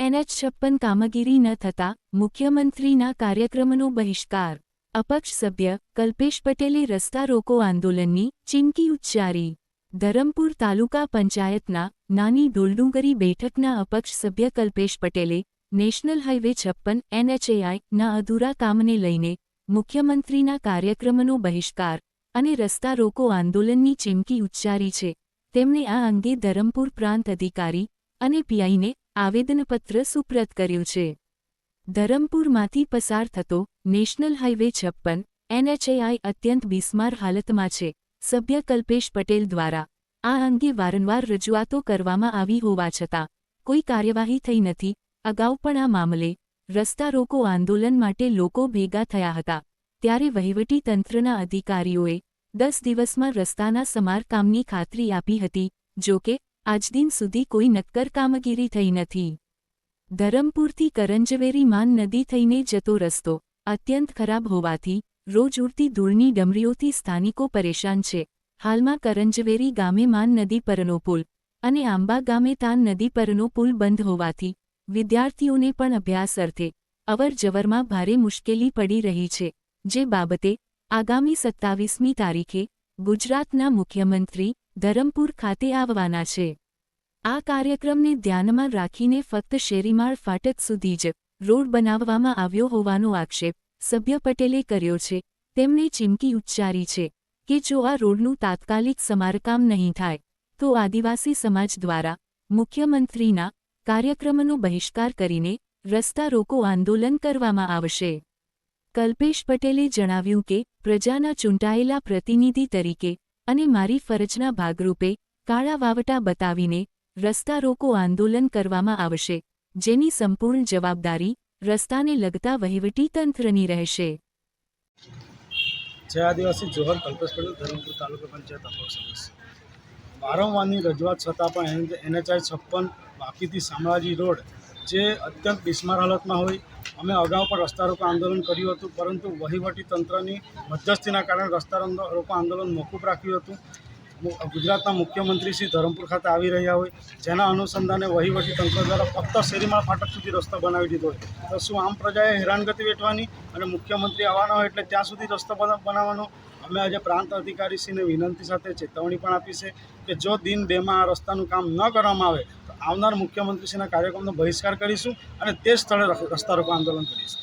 NH છપ્પન કામગીરી ન થતા મુખ્યમંત્રીના કાર્યક્રમનો બહિષ્કાર. અપક્ષ સભ્ય કલ્પેશ પટેલે રસ્તા રોકો આંદોલનની ચીમકી ઉચ્ચારી. ધરમપુર તાલુકા પંચાયતના નાની ઢોલડુંગરી બેઠકના અપક્ષ સભ્ય કલ્પેશ પટેલે નેશનલ હાઇવે છપ્પન એનએચએઆઈના અધૂરા કામને લઈને મુખ્યમંત્રીના કાર્યક્રમનો બહિષ્કાર અને રસ્તા રોકો આંદોલનની ચીમકી ઉચ્ચારી છે. તેમણે આ અંગે ધરમપુર પ્રાંત અધિકારી અને પીઆઈને આવેદનપત્ર સુપ્રત કર્યું છે. ધરમપુરમાંથી પસાર થતો નેશનલ હાઇવે છપ્પન, એનએચએઆઈ અત્યંત બિસ્માર હાલતમાં છે, સભ્ય કલ્પેશ પટેલ દ્વારા આ અંગે વારંવાર રજૂઆતો કરવામાં આવી હોવા છતાં કોઈ કાર્યવાહી થઈ નથી, અગાઉ પણ આ મામલે રસ્તા રોકો આંદોલન માટે લોકો ભેગા થયા હતા, ત્યારે વહીવટી તંત્રના અધિકારીઓએ દસ દિવસમાં રસ્તાના સમારકામની ખાતરી આપી હતી, જો કે આજદિન સુધી કોઈ નક્કર કામગીરી થઈ નથી. ધરમપુરથી કરંજવેરી માન નદી થઈને જતો રસ્તો અત્યંત ખરાબ હોવાથી, રોજ ઉડતી ધૂળની ડમરીઓથી સ્થાનિકો પરેશાન છે. હાલમાં કરંજવેરી ગામે માન નદી પરનો પુલ અને આંબા ગામે તાન નદી પરનો પુલ બંધ હોવાથી, વિદ્યાર્થીઓને પણ અભ્યાસ અર્થે અવર જવરમાં ભારે મુશ્કેલી પડી રહી છે, જે બાબતે આગામી સત્તાવીસમી તારીખે ગુજરાતના મુખ્યમંત્રી ધરમપુર ખાતે આવવાના છે. આ કાર્યક્રમને ધ્યાનમાં રાખીને ફક્ત શેરીમાળ ફાટક સુધી જ રોડ બનાવવામાં આવ્યો હોવાનો આક્ષેપ સભ્ય પટેલે કર્યો છે. તેમણે ચીમકી ઉચ્ચારી છે કે જો આ રોડનું તાત્કાલિક સમારકામ નહીં થાય, તો આદિવાસી સમાજ દ્વારા મુખ્યમંત્રીના કાર્યક્રમનો બહિષ્કાર કરીને રસ્તા રોકો આંદોલન કરવામાં આવશે. કલ્પેશ પટેલે જણાવ્યું કે, પ્રજાના ચૂંટાયેલા પ્રતિનિધિ તરીકે અને મારી ફરજના ભાગરૂપે કાળા વાવટા બતાવીને રસ્તા રોકો આંદોલન કરવામાં આવશે, જેની સંપૂર્ણ જવાબદારી રસ્તાને લગતા વહીવટી તંત્રની રહેશે. જય આદિવાસી, જોહર, કલ્પેશ પટેલ, ધરમપુર તાલુકા પંચાયત અપક્ષ સદસ્ય. વારંવારની રજૂઆત છતાં પણ એનએચઆઈ છપ્પન વાપીથી શામળાજી રોડ જે અત્યંત બિસ્માર હાલતમાં હોય, અમે અગાઉ પણ રસ્તા રોકો આંદોલન કર્યું હતું, પરંતુ વહીવટી તંત્રની મધ્યસ્થીના કારણે રસ્તા રોકો આંદોલન મોકૂફ રાખ્યું હતું. ગુજરાતના મુખ્યમંત્રી શ્રી ધરમપુર ખાતે આવી રહ્યા હોય, જેના અનુસંધાને વહીવટી તંત્ર દ્વારા ફક્ત શેરીમાળ ફાટક સુધી રસ્તો બનાવી દીધો હોય તો શું આમ પ્રજાએ હેરાનગતિ વેઠવાની અને મુખ્યમંત્રી આવવાના હોય એટલે ત્યાં સુધી રસ્તો બનાવવાનો? અમે આજે પ્રાંત અધિકારીશ્રીને વિનંતી સાથે ચેતવણી પણ આપી છે કે જો દિન બેમાં આ રસ્તાનું કામ ન કરવામાં આવે, તો આવનાર મુખ્યમંત્રીશ્રીના કાર્યક્રમનો બહિષ્કાર કરીશું અને તે સ્થળે રસ્તા રોકો આંદોલન કરીશું.